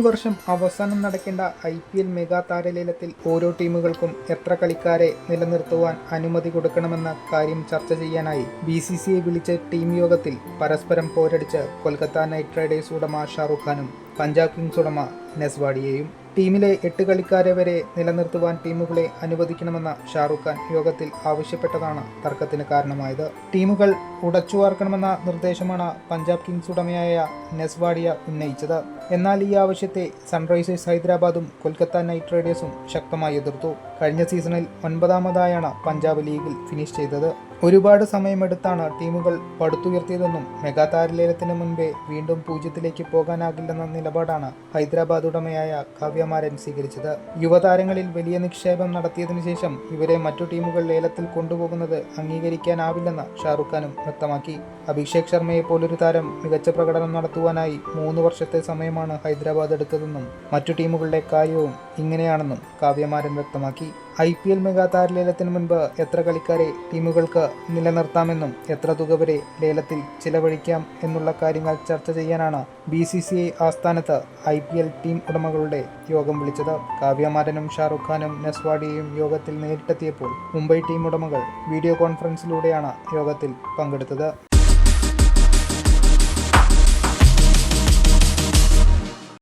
വർഷം അവസാനം നടക്കേണ്ട ഐ പി എൽ മെഗാ താരലേലത്തിൽ ഓരോ ടീമുകൾക്കും എത്ര കളിക്കാരെ നിലനിർത്തുവാൻ അനുമതി കൊടുക്കണമെന്ന കാര്യം ചർച്ച ചെയ്യാനായി ബി സി സി ഐ വിളിച്ച ടീം യോഗത്തിൽ പരസ്പരം പോരടിച്ച് കൊൽക്കത്ത നൈറ്റ് റൈഡേഴ്സ് ഉടമ ഷാറുഖ് ഖാനും പഞ്ചാബ് കിങ്സ് ഉടമ നെസ്വാഡിയെയും ടീമിലെ എട്ട് കളിക്കാരെ വരെ നിലനിർത്തുവാൻ ടീമുകളെ അനുവദിക്കണമെന്ന ഷാറുഖ് ഖാൻ യോഗത്തിൽ ആവശ്യപ്പെട്ടതാണ് തർക്കത്തിന് കാരണമായത്. ടീമുകൾ ഉടച്ചുവാർക്കണമെന്ന നിർദ്ദേശമാണ് പഞ്ചാബ് കിങ്സ് ഉടമയായ നെസ്വാഡിയ ഉന്നയിച്ചത്. എന്നാൽ ഈ ആവശ്യത്തെ സൺറൈസേഴ്സ് ഹൈദരാബാദും കൊൽക്കത്ത നൈറ്റ് റൈഡേഴ്സും ശക്തമായി എതിർത്തു. കഴിഞ്ഞ സീസണിൽ ഒൻപതാമതായാണ് പഞ്ചാബ് ലീഗിൽ ഫിനിഷ് ചെയ്തത്. ഒരുപാട് സമയമെടുത്താണ് ടീമുകൾ പടുത്തുയർത്തിയതെന്നും മെഗാ താരലേലത്തിന് മുൻപേ വീണ്ടും പൂജ്യത്തിലേക്ക് പോകാനാകില്ലെന്ന നിലപാടാണ് ഹൈദരാബാദ് ഉടമയായ കാവ്യമാരൻ സ്വീകരിച്ചത്. യുവതാരങ്ങളിൽ വലിയ നിക്ഷേപം നടത്തിയതിനു ശേഷം ഇവരെ മറ്റു ടീമുകൾ ലേലത്തിൽ കൊണ്ടുപോകുന്നത് അംഗീകരിക്കാനാവില്ലെന്ന് ഷാറുഖ് ഖാനും വ്യക്തമാക്കി. അഭിഷേക് ശർമ്മയെ പോലൊരു താരം മികച്ച പ്രകടനം നടത്തുവാനായി മൂന്ന് വർഷത്തെ സമയമാണ് ഹൈദരാബാദ് എടുത്തതെന്നും മറ്റു ടീമുകളുടെ കാര്യവും ഇങ്ങനെയാണെന്നും കാവ്യമാരൻ വ്യക്തമാക്കി. ഐ പി എൽ മെഗാ താരലേലത്തിന് മുൻപ് എത്ര കളിക്കാരെ ടീമുകൾക്ക് നിലനിർത്താമെന്നും എത്ര തുക വരെ ലേലത്തിൽ ചിലവഴിക്കാം എന്നുള്ള കാര്യങ്ങൾ ചർച്ച ചെയ്യാനാണ് ബി സി സി ഐ ആസ്ഥാനത്ത് ഐ പി എൽ ടീം ഉടമകളുടെ യോഗം വിളിച്ചത്. കാവ്യമാരനും ഷാറുഖ് ഖാനും നെസ്വാഡിയും യോഗത്തിൽ നേരിട്ടെത്തിയപ്പോൾ മുംബൈ ടീം ഉടമകൾ വീഡിയോ കോൺഫറൻസിലൂടെയാണ് യോഗത്തിൽ പങ്കെടുത്തത്.